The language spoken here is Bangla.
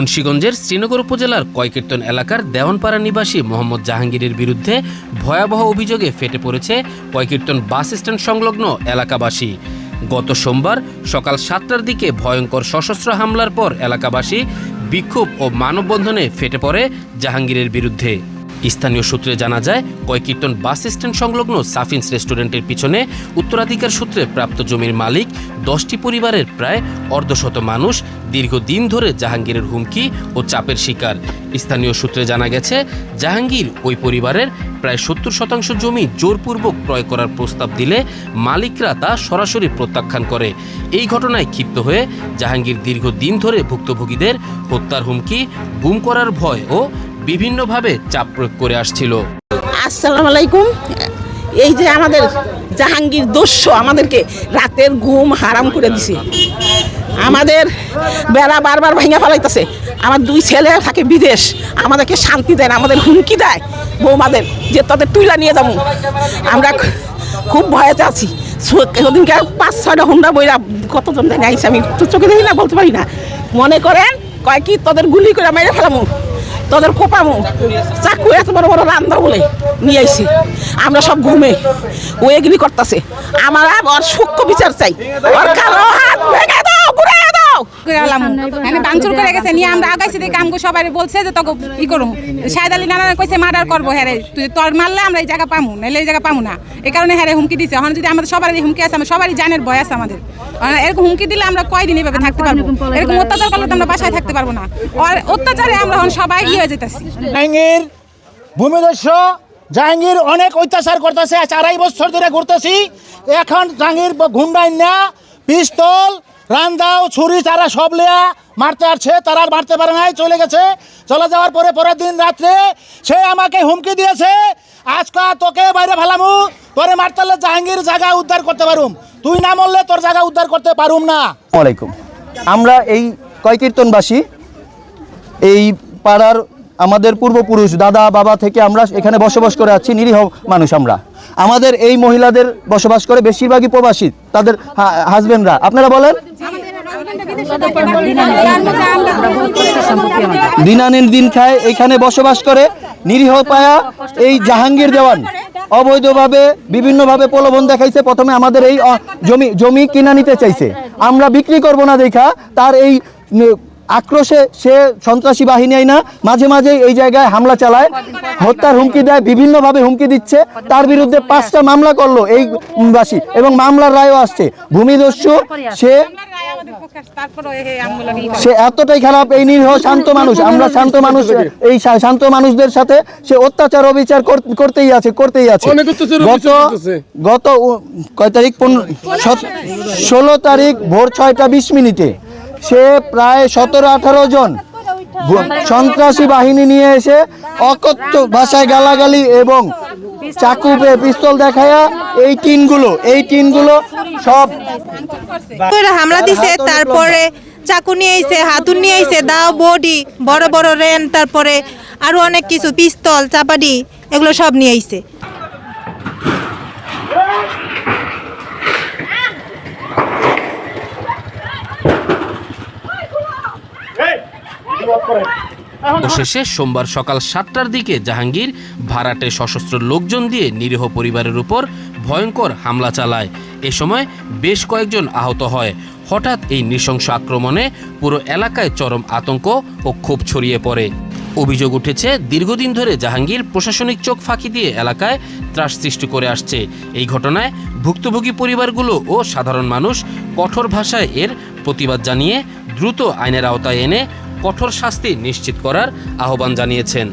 মুন্সীগঞ্জের শ্রীনগর উপজেলার কয়কীর্তন এলাকার দেওয়ানপাড়া নিবাসী মোহাম্মদ জাহাঙ্গীরের বিরুদ্ধে ভয়াবহ অভিযোগে ফেটে পড়েছে কয়কীর্তন বাস স্ট্যান্ড সংলগ্ন এলাকাবাসী। গত সোমবার সকাল সাতটার দিকে ভয়ঙ্কর সশস্ত্র হামলার পর এলাকাবাসী বিক্ষোভ ও মানববন্ধনে ফেটে পড়ে জাহাঙ্গীরের বিরুদ্ধে। স্থানীয় সূত্রে জানা যায় কয়কীর্তন বাস স্ট্যান্ড সংলগ্ন সাফিন্স রেস্টুরেন্টের পিছনে উত্তরাধিকার সূত্রে প্রাপ্ত জমির মালিক দশটি পরিবারের প্রায় অর্ধশত মানুষ দীর্ঘদিন ধরে জাহাঙ্গীরের হুমকি ও চাপের শিকার। স্থানীয় সূত্রে জানা গেছে, জাহাঙ্গীর ওই পরিবারের প্রায় সত্তর শতাংশ জমি জোরপূর্বক ক্রয় করার প্রস্তাব দিলে মালিকরা তা সরাসরি প্রত্যাখ্যান করে। এই ঘটনায় ক্ষিপ্ত হয়ে জাহাঙ্গীর দীর্ঘদিন ধরে ভুক্তভোগীদের হত্যার হুমকি, গুম করার ভয় ও বিভিন্নভাবে চাপ প্রয়োগ করে আসছিল। আসসালামু আলাইকুম। এই যে আমাদের জাহাঙ্গীর দস্য আমাদেরকে রাতের ঘুম হারাম করে দিছে। আমাদের বেড়া বারবার ভাঙা ফেলাইতেছে। আমার দুই ছেলে থাকে বিদেশ, আমাদেরকে শান্তি দেয় আমাদের হুমকি দেয়। বৌমাদের যে তাদের তুইলা নিয়ে যাব। আমরা খুব ভয়েতে আছি। ওদিনকে পাঁচ, ছয়টা হুন্ডা বইরা কতজন জানি আইসি আমি তো চোখে দেখি না, বলতে পারি না। মনে করেন, কয় কি, তোদের গুলি করে মেরে ফেলামু। তোদের কোপামু চাকু এত বড় বড় রান্দা বলে নিয়ে আইছি। আমরা সব ঘুমে। ও এগুলি করতেছে। আমার আর ওর সূক্ষ্ম বিচার চাই। ওর কারও হাত করে আলাম। মানে ভাঙচুর করে গেছে নিয়ে আমরা আগাইছি দেখে আমগো সবাই বলছে যে তোকে ই করুম। শাহেদ আলী নানা কইছে মার্ডার করব হ্যাঁ তুই তোর মারলে আমরা এই জায়গা পামু নাহলে এই জায়গা পামু না। এই কারণে হ্যাঁ হুমকি দিছে। এখন যদি আমাদের সবারই হুমকি আছে আমার সবারই জানের ভয় আছে আমাদের। এরকম হুমকি দিলে আমরা কয়দিন এভাবে থাকতে পারব? এরকম অত্যাচার করলে তো আমরা বাসায় থাকতে পারব না। আর অত্যাচারে আমরা এখন সবাই ইয়ে যেতেছি। জাহাঙ্গীর ভূমিদস্য জাহাঙ্গীর অনেক অত্যাচার করতেছে আজ আড়াই বছর ধরে ঘুরতেছি। এখন জাহাঙ্গীর গুন্ডাই না পিস্তল রান্দাও ছুরি, চারা সব লেয়া। মারতে আসছে, তারা আর মারতে পারে নাই, চলে গেছে। চলে যাওয়ার পরে পরের দিন রাত্রে সে আমাকে হুমকি দিয়েছে, আজকা তোকে বাইরে ফেলামু। তোরে মারতে হলে জাহাঙ্গীর জায়গা উদ্ধার করতে পারুম। তুই না মরলে তোর জায়গা উদ্ধার করতে পারুম না। ওয়ালাইকুম আমরা এই কয়কীর্তনবাসী, এই পাড়ার আমাদের পূর্বপুরুষ দাদা, বাবা থেকে আমরা এখানে বসবাস করে আছি, নিরীহ মানুষ আমরা। আমাদের এই মহিলাদের বসবাস করে বেশিরভাগই প্রবাসী, তাদের হাজবেন্ডরা আপনারা বলেন? দিন আনেন দিন খায় এখানে বসবাস করে। নিরীহ পায়া এই জাহাঙ্গীর দেওয়ান। অবৈধভাবে বিভিন্নভাবে প্রলোভন দেখাইছে। প্রথমে আমাদের এই জমি জমি কিনা নিতে চাইছে। আমরা বিক্রি করব না দেখা। তার এই আক্রোশে সে সন্ত্রাসী বাহিনী আইনা মাঝে মাঝে এই জায়গায় হামলা চালায়। হত্যার হুমকি দেয় বিভিন্নভাবে হুমকি দিচ্ছে। তার বিরুদ্ধে পাঁচটা মামলা করল এই বাসী। এবং মামলার রায়ও আসছে। ভূমিদস্যু সে সে এতটাই খারাপ এই নিরীহ শান্ত মানুষ আমরা শান্ত মানুষ এই শান্ত মানুষদের সাথে সে অত্যাচার অবিচার কর- করতেই আছে করতেই আছে। গত গত কয় তারিখ? ষোলো তারিখ। ভোর ছয়টা বিশ মিনিটে সে প্রায় সতেরো আঠারো জন সন্ত্রাসী বাহিনী নিয়ে এসে অকথ্য ভাষায় গালাগালি এবং চাকু পিস্তল দেখায়া এই টিনগুলো এই টিনগুলো সব হামলা দিছে তারপরে চাকু নিয়ে আইছে হাতুন নিয়ে আইছে দাও বডি বড় বড় রেন তারপরে আরও অনেক কিছু পিস্তল চাপাডি এগুলো সব নিয়ে আইছে। অবশেষে সোমবার সকাল সাতটার দিকে জাহাঙ্গীর ভাড়াটে সশস্ত্র লোকজন দিয়ে নিরীহ পরিবারের উপর ভয়ঙ্কর হামলা চালায়। এ সময় বেশ কয়েকজন আহত হয়। হঠাৎ এই নৃশংস আক্রমণে পুরো এলাকায় চরম আতঙ্ক ও ক্ষোভ ছড়িয়ে পড়ে। অভিযোগ উঠেছে, দীর্ঘদিন ধরে জাহাঙ্গীর প্রশাসনিক চোখ ফাঁকি দিয়ে এলাকায় ত্রাস সৃষ্টি করে আসছে। এই ঘটনায় ভুক্তভোগী পরিবারগুলো ও সাধারণ মানুষ কঠোর ভাষায় এর প্রতিবাদ জানিয়ে দ্রুত আইনের আওতায় এনে কঠোর শাস্তি নিশ্চিত করার আহ্বান জানিয়েছেন।